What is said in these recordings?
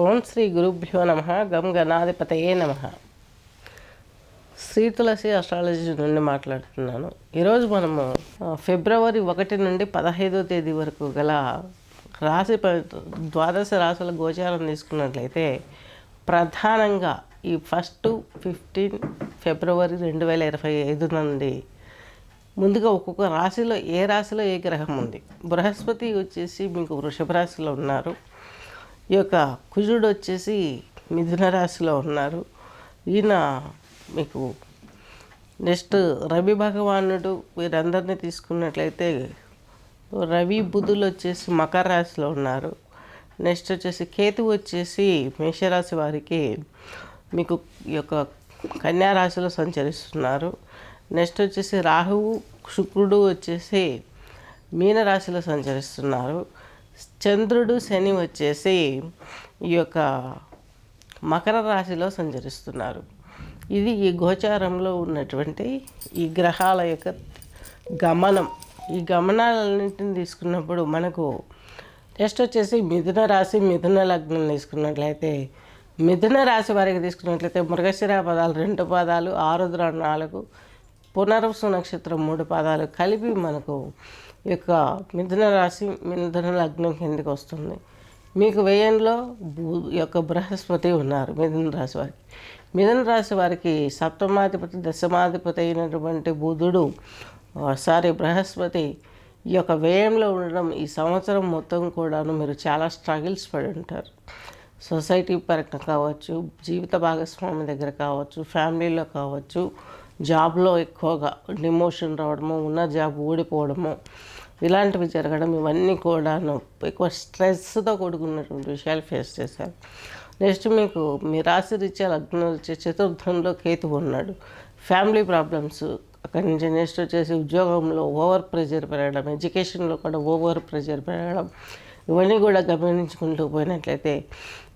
ఓం శ్రీ గురుభ్యో నమ గం గణాధిపతయే నమ. శ్రీ తులసి అస్ట్రాలజీ నుండి మాట్లాడుతున్నాను. ఈరోజు మనము ఫిబ్రవరి ఒకటి నుండి పదహైదో తేదీ వరకు గల రాశి ప- ద్వాదశ రాశుల గోచారం తీసుకున్నట్లయితే ప్రధానంగా ఈ ఫస్ట్ ఫిఫ్టీన్ ఫిబ్రవరి రెండు వేల ఇరవై ఐదు నుండి ముందుగా ఒక్కొక్క రాశిలో ఏ రాశిలో ఏ గ్రహం ఉంది. బృహస్పతి వచ్చేసి మీకు వృషభ రాశిలో ఉన్నారు. ఈ యొక్క కుజుడు వచ్చేసి మిథున రాశిలో ఉన్నారు. ఈయన మీకు నెక్స్ట్ రవి భగవానుడు వీరందరినీ తీసుకున్నట్లయితే రవి బుధులు వచ్చేసి మకర రాశిలో ఉన్నారు. నెక్స్ట్ వచ్చేసి కేతు వచ్చేసి మేషరాశి వారికి మీకు ఈ యొక్క కన్యా రాశిలో సంచరిస్తున్నారు. నెక్స్ట్ వచ్చేసి రాహువు శుక్రుడు వచ్చేసి మీనరాశిలో సంచరిస్తున్నారు. చంద్రుడు శని వచ్చేసి ఈ యొక్క మకర రాశిలో సంచరిస్తున్నారు. ఇది ఈ గోచారంలో ఉన్నటువంటి ఈ గ్రహాల యొక్క గమనం. ఈ గమనాలన్నింటిని తీసుకున్నప్పుడు మనకు నెక్స్ట్ వచ్చేసి మిథున రాశి మిథున లగ్నం తీసుకున్నట్లయితే మిథున రాశి వారికి తీసుకున్నట్లయితే మృగశిర పదాలు రెండు పదాలు ఆరుద్ర నాలుగు పునర్వసు నక్షత్రం మూడు పాదాలు కలిపి మనకు ఈ యొక్క మిథున రాశి మిథున లగ్నం కిందకి వస్తుంది. మీకు వ్యయంలో భూ యొక్క బృహస్పతి ఉన్నారు మిథున రాశి వారికి. మిథున రాశి వారికి సప్తమాధిపతి దశమాధిపతి అయినటువంటి బుధుడు సారీ బృహస్పతి ఈ యొక్క వ్యయంలో ఉండడం ఈ సంవత్సరం మొత్తం కూడాను మీరు చాలా స్ట్రగిల్స్ పడి ఉంటారు. సొసైటీ పరంగా కావచ్చు జీవిత భాగస్వామి దగ్గర కావచ్చు ఫ్యామిలీలో కావచ్చు జాబ్లో ఎక్కువగా డిమోషన్ రావడము ఉన్న జాబ్ ఊడిపోవడము ఇలాంటివి జరగడం ఇవన్నీ కూడాను ఎక్కువ స్ట్రెస్తో కూడుకున్నటువంటి విషయాలు ఫేస్ చేశారు. నెక్స్ట్ మీకు మీ రాశి రీత్యా లగ్నం వచ్చే చతుర్థంలో కేతు ఉన్నాడు. ఫ్యామిలీ ప్రాబ్లమ్స్ అక్కడి నుంచి నెక్స్ట్ వచ్చేసి ఉద్యోగంలో ఓవర్ ప్రెజర్ పెరగడం ఎడ్యుకేషన్లో కూడా ఓవర్ ప్రెజర్ పెరగడం ఇవన్నీ కూడా గమనించుకుంటూ పోయినట్లయితే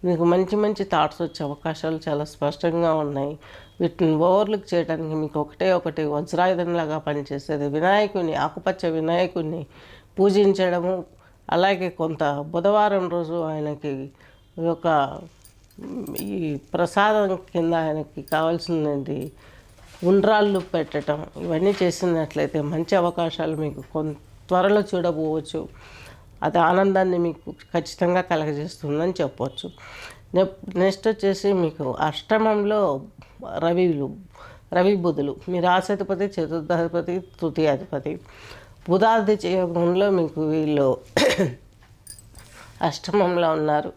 మీకు మంచి మంచి థాట్స్ వచ్చే అవకాశాలు చాలా స్పష్టంగా ఉన్నాయి. వీటిని ఓవర్లుక్ చేయడానికి మీకు ఒకటే ఒకటి వజ్రాయుధంలాగా పనిచేసేది వినాయకుని ఆకుపచ్చ వినాయకుడిని పూజించడము అలాగే కొంత బుధవారం రోజు ఆయనకి ఒక ఈ ప్రసాదం కింద ఆయనకి కావాల్సినది ఉండ్రాళ్ళు పెట్టడం ఇవన్నీ చేసినట్లయితే మంచి అవకాశాలు మీకు కొంత త్వరలో చూడబోవచ్చు. అది ఆనందాన్ని మీకు ఖచ్చితంగా కలగజేస్తుందని చెప్పవచ్చు నెప్- నెక్స్ట్ వచ్చేసి మీకు అష్టమంలో రవిలు రవి బుధులు. మీ రాశాధిపతి చతుర్థాధిపతి తృతీయాధిపతి. బుధాది యోగంలో మీకు వీళ్ళు అష్టమంలో ఉన్నారు.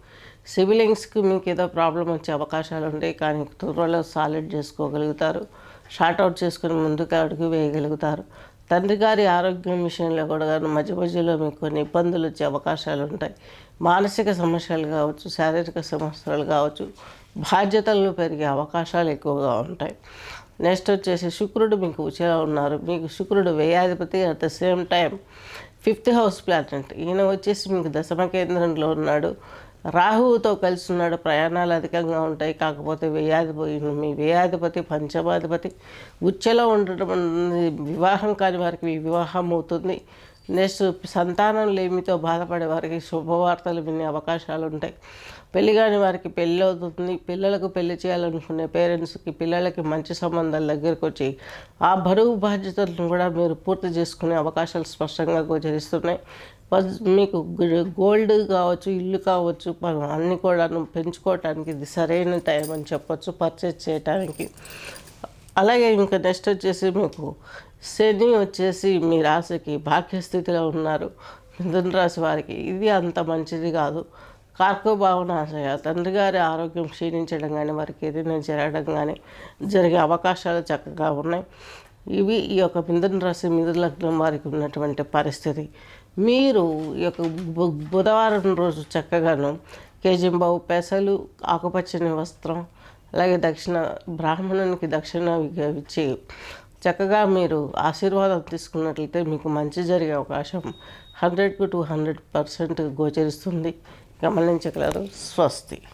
సివిలింగ్స్కి మీకు ఏదో ప్రాబ్లం వచ్చే అవకాశాలు ఉంటాయి కానీ త్వరలో సాలిడ్ చేసుకోగలుగుతారు. షార్ట్ అవుట్ చేసుకుని ముందుకు అడుగు వేయగలుగుతారు. తండ్రి గారి ఆరోగ్యం విషయంలో కూడా కానీ మధ్య మధ్యలో మీకు కొన్ని ఇబ్బందులు వచ్చే అవకాశాలు ఉంటాయి. మానసిక సమస్యలు కావచ్చు శారీరక సమస్యలు కావచ్చు బాధ్యతలు పెరిగే అవకాశాలు ఎక్కువగా ఉంటాయి. నెక్స్ట్ వచ్చేసి శుక్రుడు మీకు ఉచిలా ఉన్నారు. మీకు శుక్రుడు వ్యయాధిపతి at the same time fifth house planet. ఈయన వచ్చేసి మీకు దశమ కేంద్రంలో ఉన్నాడు. రాహువుతో కలిసి ఉన్నాడు ప్రయాణాలు అధికంగా ఉంటాయి. కాకపోతే వ్యయాధిపతి మీ వ్యయాధిపతి పంచమాధిపతి ఉచ్చలో ఉండడం వివాహం కాని వారికి వివాహం అవుతుంది. నెక్స్ట్ సంతానం లేమితో బాధపడే వారికి శుభవార్తలు వినే అవకాశాలు ఉంటాయి. పెళ్ళి కాని వారికి పెళ్ళి అవుతుంది. పిల్లలకు పెళ్ళి చేయాలనుకునే పేరెంట్స్కి పిల్లలకి మంచి సంబంధాల దగ్గరకు వచ్చి ఆ బరువు బాధ్యతలను కూడా మీరు పూర్తి చేసుకునే అవకాశాలు స్పష్టంగా గోచరిస్తున్నాయి. మీకు గోల్డ్ కావచ్చు ఇల్లు కావచ్చు మనం అన్నీ కూడా పెంచుకోవటానికి ఇది సరైన టైం అని చెప్పొచ్చు పర్చేజ్ చేయటానికి. అలాగే ఇంకా నెక్స్ట్ వచ్చేసి మీకు శని వచ్చేసి మీ రాశికి భాగ్యస్థితిలో ఉన్నారు. మిథున రాశి వారికి ఇది అంత మంచిది కాదు. కార్కో భావనాశయ తండ్రి గారి ఆరోగ్యం క్షీణించడం కానీ వారికి ఏదైనా జరగడం కానీ జరిగే అవకాశాలు చక్కగా ఉన్నాయి. ఇవి ఈ యొక్క మిథున రాశి మిథున లగ్నం వారికి ఉన్నటువంటి పరిస్థితి. మీరు ఈ యొక్క బు- బుధవారం రోజు చక్కగాను కేజింబావు పెసలు ఆకుపచ్చని వస్త్రం అలాగే దక్షిణ బ్రాహ్మణునికి దక్షిణ ఇచ్చి చక్కగా మీరు ఆశీర్వాదం తీసుకున్నట్లయితే మీకు మంచి జరిగే అవకాశం హండ్రెడ్కు టూ హండ్రెడ్ పర్సెంట్ గోచరిస్తుంది. గమనించగలరు. స్వస్తి.